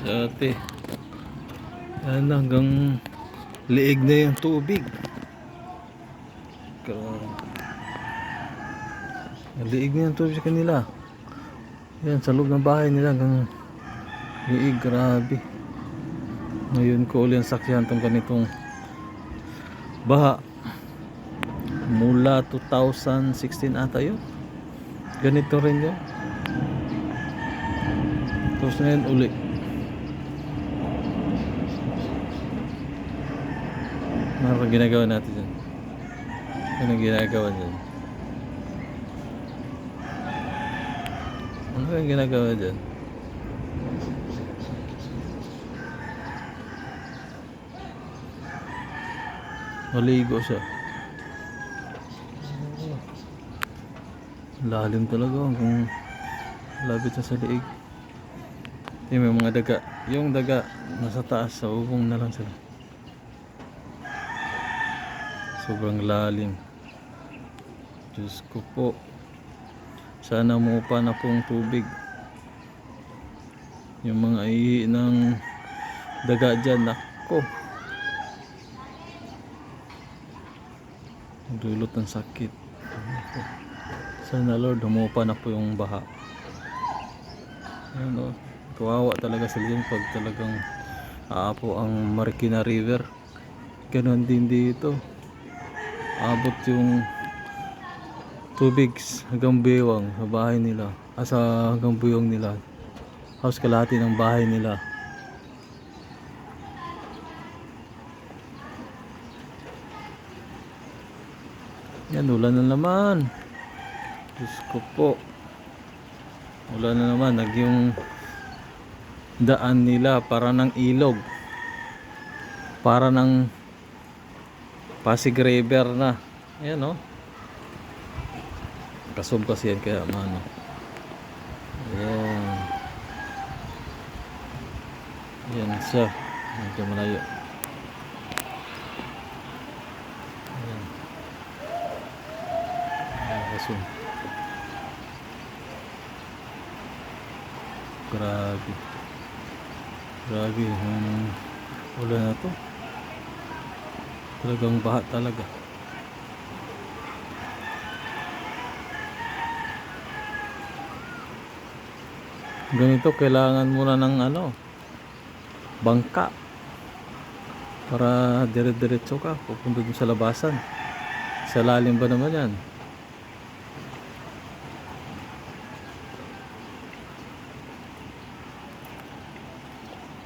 Dati. Yan hanggang liig na yung tubig. Liig na yung tubig sa kanila. Yan, sa loob ng bahay nila hanggang liig. Grabe. Ngayon ko ulit sakyan tong ganitong baha. Mula 2016 ata yun. Ganito rin yun. Tapos ngayon uli. Ano ginagawa natin dyan? Ano ginagawa dyan? Ano ang ginagawa dyan? Maligo siya. Lalim talaga kung labit na sa liig. Yung may mga daga. Yung daga nasa taas sa ubong na lang sila. Sobrang lalim. Diyos ko po. Sana muupa na pong tubig. Yung mga ihi ng daga dyan. Nako. Dulot ng sakit. Sana Lord, humupa na po yung baha. Ayan o. Kawawa talaga sila dyan pag talagang aapo ang Marikina River. Ganon din dito. Abot yung tubig hanggang bewang sa bahay nila. Ah, sa hanggang buyong nila. Halos kalahati ng bahay nila. Yan, ulan na naman. Diyos ko po. Ulan na naman. Nag yung daan nila para ng ilog. Para ng Pasig River na. Ayan o. Oh. Kasum kasi yan kaya mano. Ayan. Ayan siya. Medyo malayo. Ayan. Ayan kasum. Grabe. Grabe. Yung ulan na to. Talagang baha talaga. Ganito kailangan muna ng ano bangka para dire-diretso ka pupunta dun sa labasan. Sa lalim ba naman yan?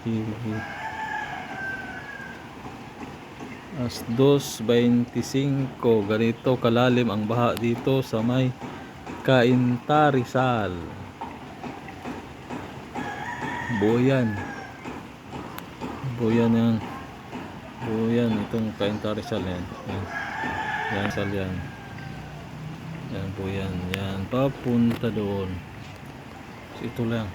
Hihi. As 2.25 ganito kalalim ang baha dito sa may Kainta Rizal Boyan Boyan yan. Boyan itong Kainta Rizal yan. Yan. Yan Rizal yan. Yan Boyan yan. Papunta doon. Ito lang